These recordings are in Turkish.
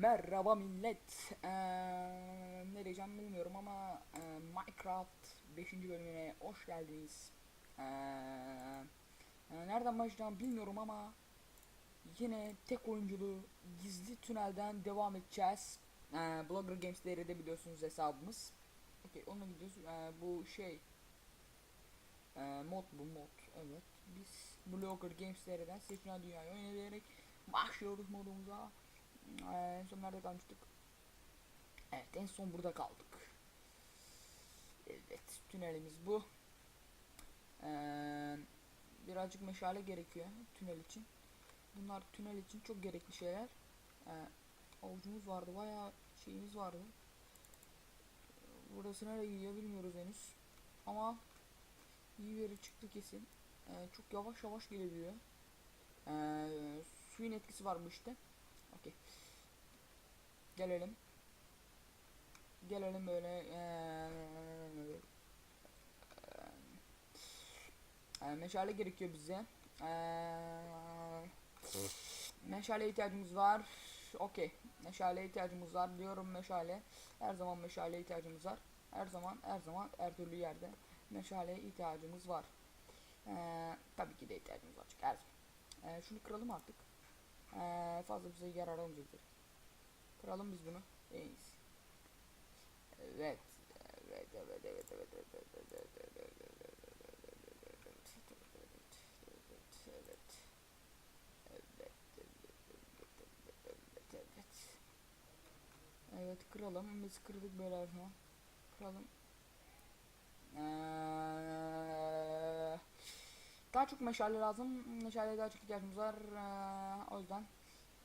Merhaba millet. Ee, ne diyeceğim bilmiyorum ama e, Minecraft 5. bölümüne hoş geldiniz. Ee, e, nereden başlayacağım bilmiyorum ama yine tek oyunculu gizli tünelden devam edeceğiz. Ee, Blogger Games'leri de biliyorsunuz hesabımız. Okey onunla gidiyoruz. Ee, bu şey ee, mod bu mod evet. Biz Blogger Games'lerden Seçmen Dünya'yı oynayarak başlıyoruz modumuza. Ee, en son nerede kalmıştık? Evet en son burada kaldık. Evet tünelimiz bu. Ee, birazcık meşale gerekiyor tünel için. Bunlar tünel için çok gerekli şeyler. Ee, avucumuz vardı bayağı şeyimiz vardı. Burası nereye gidiyor bilmiyoruz henüz. Ama iyi bir yere çıktı kesin. Ee, çok yavaş yavaş gelebiliyor. Ee, suyun etkisi var bu işte. Okey. Gelelim. Gelelim böyle eee, meşale gerekiyor bize. Eee, meşale ihtiyacımız var. Okey. Meşale ihtiyacımız var diyorum meşale. Her zaman meşale ihtiyacımız var. Her zaman her zaman her türlü yerde meşale ihtiyacımız var. Eee tabii ki de ihtiyacımız var çünkü her zaman. Eee, şunu kıralım artık. Eee, fazla bize yarar olmayacaktır. Kıralım biz bunu. En iyisi. Evet. Evet, evet, evet, evet, evet, evet, evet, evet, evet, evet, evet, evet, evet, evet, evet. Evet, kıralım. Biz kırdık böyle her zaman. Kıralım. Eee, daha çok meşale lazım. Meşaleye daha çok ihtiyacımız var. Eee, o yüzden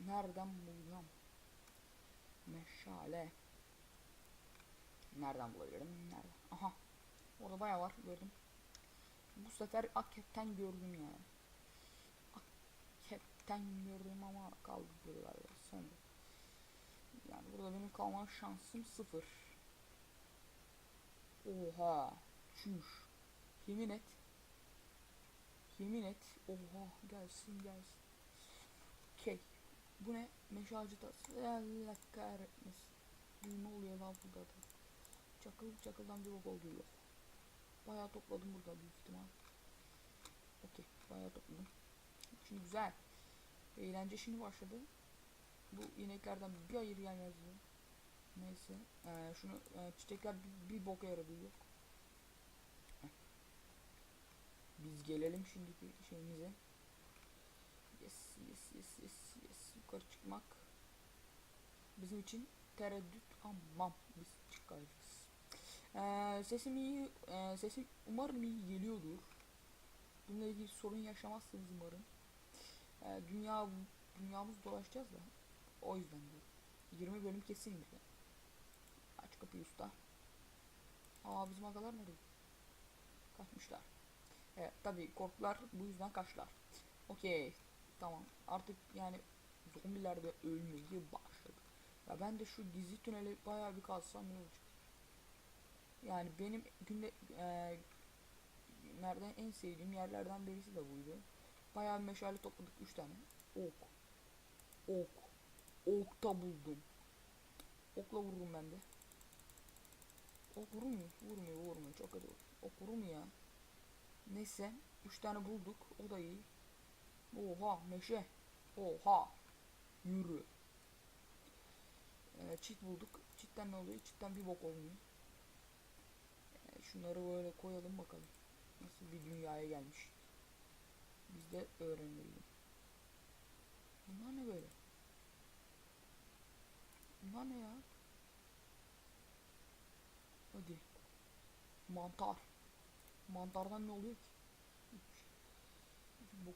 nereden bulacağım meşale. Nereden bulabilirim? Nereden aha. Orada bayağı var gördüm. Bu sefer hakikaten gördüm yani. Hakikaten gördüm ama kaldı böyle galiba sonra yani burada benim kalma şansım sıfır. Oha. Çüş. Yemin et. Yemin et. Oha. Gelsin gelsin bu ne meşalcı tası Allah kahretmesin ne oluyor lan burada da çakıl çakıldan bir bok oldu yok bayağı topladım burada büyük ihtimal okey bayağı topladım şimdi güzel eğlence şimdi başladı bu ineklerden bir hayır gelmez diyor. Neyse. Ee, şunu e, çiçekler bir, bir boka yaradı yok. Heh. Biz gelelim şimdiki şeyimize. Yes yes yes yes yes. Yukarı çıkmak bizim için tereddüt amam biz çıkarız. Ee, sesim iyi, e, sesim umarım iyi geliyordur. Bununla ilgili sorun yaşamazsınız umarım. Ee, dünya dünyamız dolaşacağız da o yüzden diyorum. 20 bölüm kesin bize. Aç kapıyı usta. Aa bizim agalar nereye? Kaçmışlar. Evet tabi korktular bu yüzden kaçtılar. Okey. Tamam. Artık yani zombiler de ölmeye başladı. Ya ben de şu gizli tüneli bayağı bir kalsam ne olacak? Yani benim günde e, nereden en sevdiğim yerlerden birisi de buydu. Bayağı bir meşale topladık 3 tane. Ok. Ok. Okta buldum. Okla vururum ben de. Ok vurmuyor. Vurmuyor vurmuyor. Çok hadi Ok vurur mu ya? Neyse. 3 tane bulduk. O da iyi. Oha meşe. Oha. Yürü. Ee, çit bulduk. Çitten ne oluyor? Çitten bir bok olmuyor. Ee, şunları böyle koyalım bakalım. Nasıl bir dünyaya gelmiş. Biz de öğrenelim. Bunlar ne böyle? Bunlar ne ya? Hadi. Mantar. Mantardan ne oluyor ki?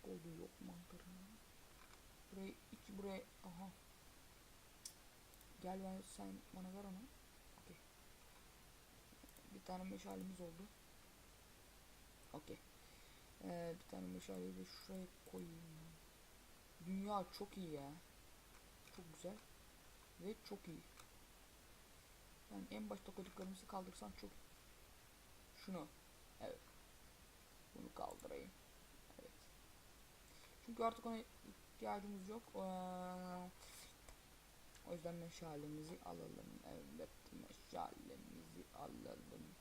Bok olduğu yok mantarın. Burayı hiç buraya aha. Gel ben sen bana ver onu. Okey. Bir tane meşalemiz oldu. Okey. Ee, bir tane meşaleyi de şuraya koyayım. Dünya çok iyi ya. Çok güzel. Ve çok iyi. Yani en başta koyduklarımızı kaldırsan çok Şunu. Evet. Bunu kaldırayım. Çünkü artık ona ihtiyacımız yok. Ee, o yüzden meşalemizi alalım. Evet meşalemizi alalım.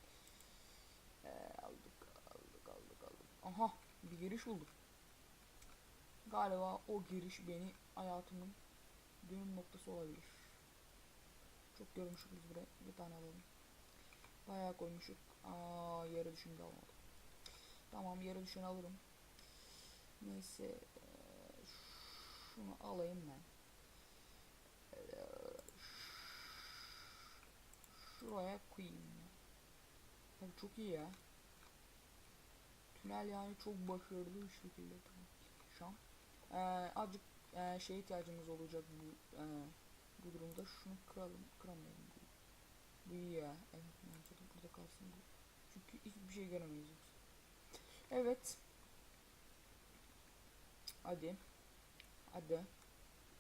Ee, aldık aldık aldık aldık. Aha bir giriş bulduk. Galiba o giriş beni hayatımın dönüm noktası olabilir. Çok görmüşük biz buraya. Bir tane alalım. Bayağı koymuşuk. Aa yere düşünce almadım. Tamam yere düşeni alırım. Neyse şunu alayım ben. Eee, Şuraya koyayım ya. Çok iyi ya. Tünel yani çok başarılı bir şekilde. Şu an eee azıcık şeye ihtiyacımız olacak bu eee, bu durumda. Şunu kıralım, kıramayalım. Bu, iyi ya. Evet bence burada kalsın bu. Çünkü hiçbir şey göremeyiz. Evet. Hadi. Hadi.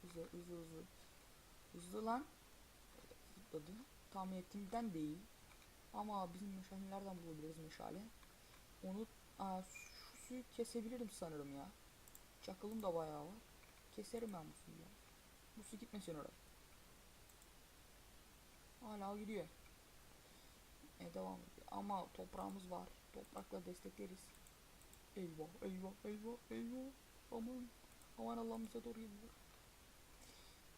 Hızlı hızlı hızlı. Hızlı lan. Zıpladı. Tahmin ettiğimden değil. Ama bizim meşale nereden bulabiliriz meşale? Onu aa, şu suyu kesebilirim sanırım ya. Çakılım da bayağı var. Keserim ben bu suyu ya. Bu su gitmesin oraya. Hala gidiyor. E devam ediyor. Ama toprağımız var. Toprakla destekleriz. Eyvah eyvah eyvah eyvah. Aman. Aman Allah'ım bize doğru geliyor.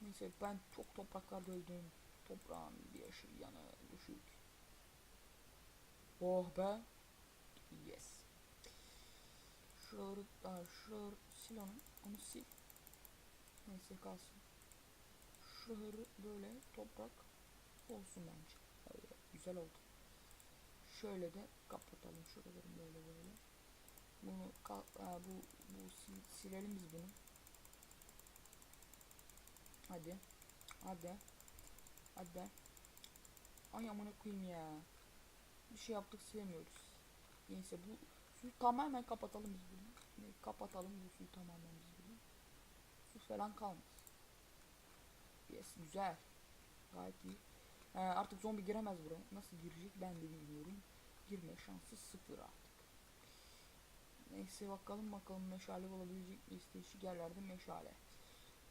Neyse ben çok topraklarda öldüm. Toprağın bir yaşı yanı düşük. Oh be. Yes. Şuraları, aa, şuraları sil onu. Onu sil. Neyse kalsın. Şuraları böyle toprak olsun bence. Evet, güzel oldu. Şöyle de kapatalım şuraları böyle böyle. Bunu aa, bu bu sil- silelim biz bunu. Hadi. Hadi. Hadi. Ay amına koyayım ya. Bir şey yaptık silemiyoruz. Neyse bu suyu tamamen kapatalım biz bunu. Kapatalım bu suyu tamamen biz bunu. Su falan kalmaz. Yes güzel. Gayet iyi. Ee, artık zombi giremez buraya. Nasıl girecek ben de bilmiyorum. Girme şansı sıfır artık. Neyse bakalım bakalım meşale bulabilecek miyiz? Değişik yerlerde meşale.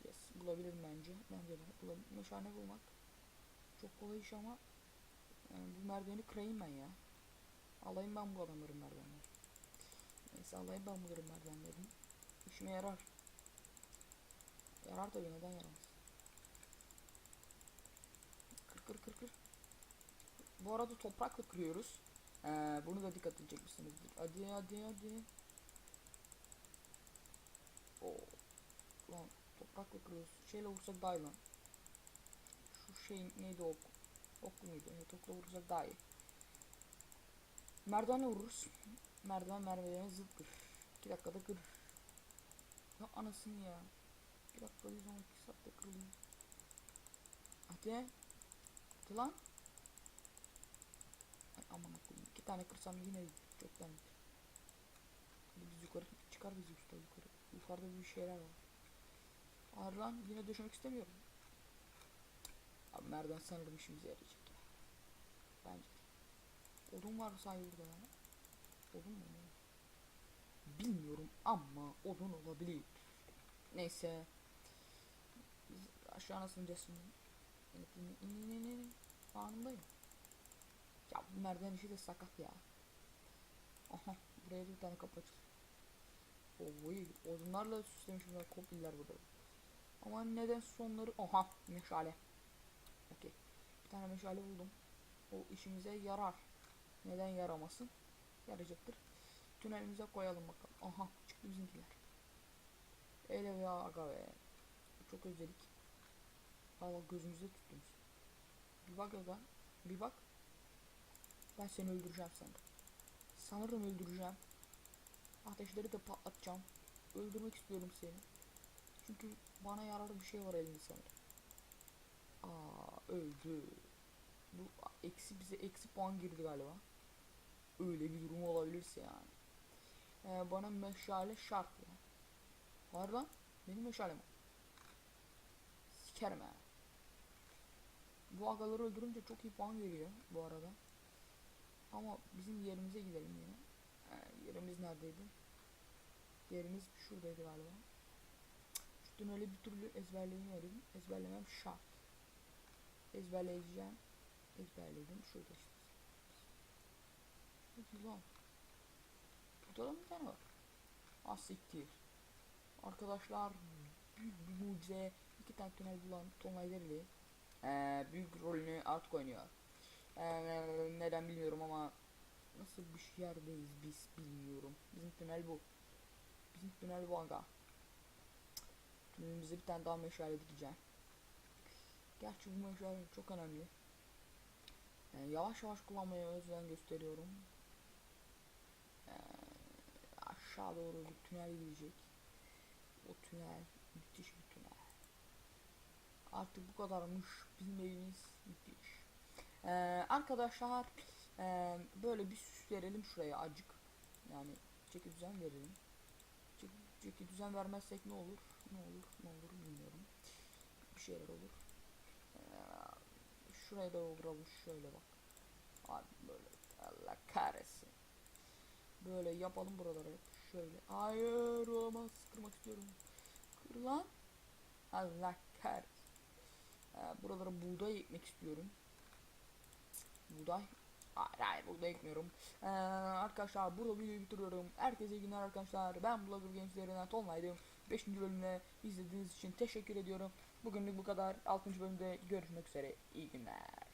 Yes bulabilirim bence. Bence de bulabilirim. Meşale bulmak çok kolay iş ama yani bu merdiveni kırayım ben ya. Alayım ben bu adamların merdivenleri. Neyse alayım ben bunların merdivenlerini. İşime yarar. Yarar tabii neden yaramaz. Kır kır kır kır. Bu arada toprakla kırıyoruz. Ee, bunu da dikkat edecekmişsinizdir. Hadi hadi hadi. Oo. Lan toprakla kırıyoruz. Şeyle vursak daha lan. Şu şey neydi ok? Oklu muydu? Evet okla vursak daha iyi. Merdivenle vururuz. Merdiven merdivenine zıt kır. 2 dakikada kır. Ya anasını ya. 2 dakika değil sonra 2 saatte kırılıyor. Hadi. Hadi lan. Ay aman koyayım. İki tane kırsam yine çoktan. Hadi biz yukarı çıkar bizi yukarı. Yukarıda bir şeyler var. Hayır lan yine düşmek istemiyorum. Abi merdiven sanırım işimize yarayacak ya. Bence. Odun var sahi burada ya. Odun mu? Bilmiyorum ama odun olabilir. Neyse. Biz aşağı nasıl ineceğiz şimdi? Ya bu merdiven işi de sakat ya. Aha buraya bir tane kapı açılır. Oy odunlarla süslemiş bunlar kopiller burada. Ama neden sonları aha meşale. Okey. Bir tane meşale buldum. O işimize yarar. Neden yaramasın? Yarayacaktır. Tünelimize koyalım bakalım. Aha çıktı bizimkiler. Ele ya aga be. Çok özledik. Valla gözümüzde tuttunuz. Bir bak aga. Bir bak. Ben seni öldüreceğim sanırım. Sanırım öldüreceğim. Ateşleri de patlatacağım. Öldürmek istiyorum seni. Çünkü bana yararlı bir şey var elinde sanırım. Aa öldü. Bu eksi bize eksi puan girdi galiba. Öyle bir durum olabilirse yani. Ee, bana meşale şart ya. Var lan. Benim meşalem. o. Sikerim. Bu agaları öldürünce çok iyi puan geliyor bu arada. Ama bizim yerimize gidelim yine. Ee, yerimiz neredeydi? Yerimiz şuradaydı galiba. Şu tüneli bir türlü ezberleyemiyorum. Ezberlemem şart. Ezberleyeceğim. Ezberledim. Şurada işte. Hadi lan. Burada da bir tane var? Az siktir. Arkadaşlar büyük bir mucize. iki tane tünel bulan Tonlay Dereli. Ee, büyük rolünü artık oynuyor. Ee, neden bilmiyorum ama nasıl bir yerdeyiz biz bilmiyorum. Bizim tünel bu. Bizim tünel bu aga. Tünelimize bir tane daha meşale dikeceğim. Gerçi bu meşale çok önemli. Yani yavaş yavaş kullanmaya özen gösteriyorum. Ee, aşağı doğru bir tünel gidecek. O tünel müthiş bir tünel. Artık bu kadarmış. Bizim evimiz müthiş. Ee, arkadaşlar ee, böyle bir süs verelim şuraya acık. Yani çeki düzen verelim. Çeki, çeki düzen vermezsek ne olur? Ne olur? Ne olur bilmiyorum. Bir şeyler olur. Ee, şuraya da vuralım şöyle bak. Abi böyle Allah kahretsin. Böyle yapalım buraları şöyle. Hayır olamaz. Kırmak istiyorum. Kır lan. Allah kahretsin. Ee, buralara buğday ekmek istiyorum. Buğday. Hayır hayır buğday ekmiyorum. Ee, arkadaşlar burada videoyu bitiriyorum. Herkese iyi günler arkadaşlar. Ben Blogger Games üzerinden Tonlay'dım. 5. bölümle izlediğiniz için teşekkür ediyorum. Bugünlük bu kadar. 6. bölümde görüşmek üzere. İyi günler.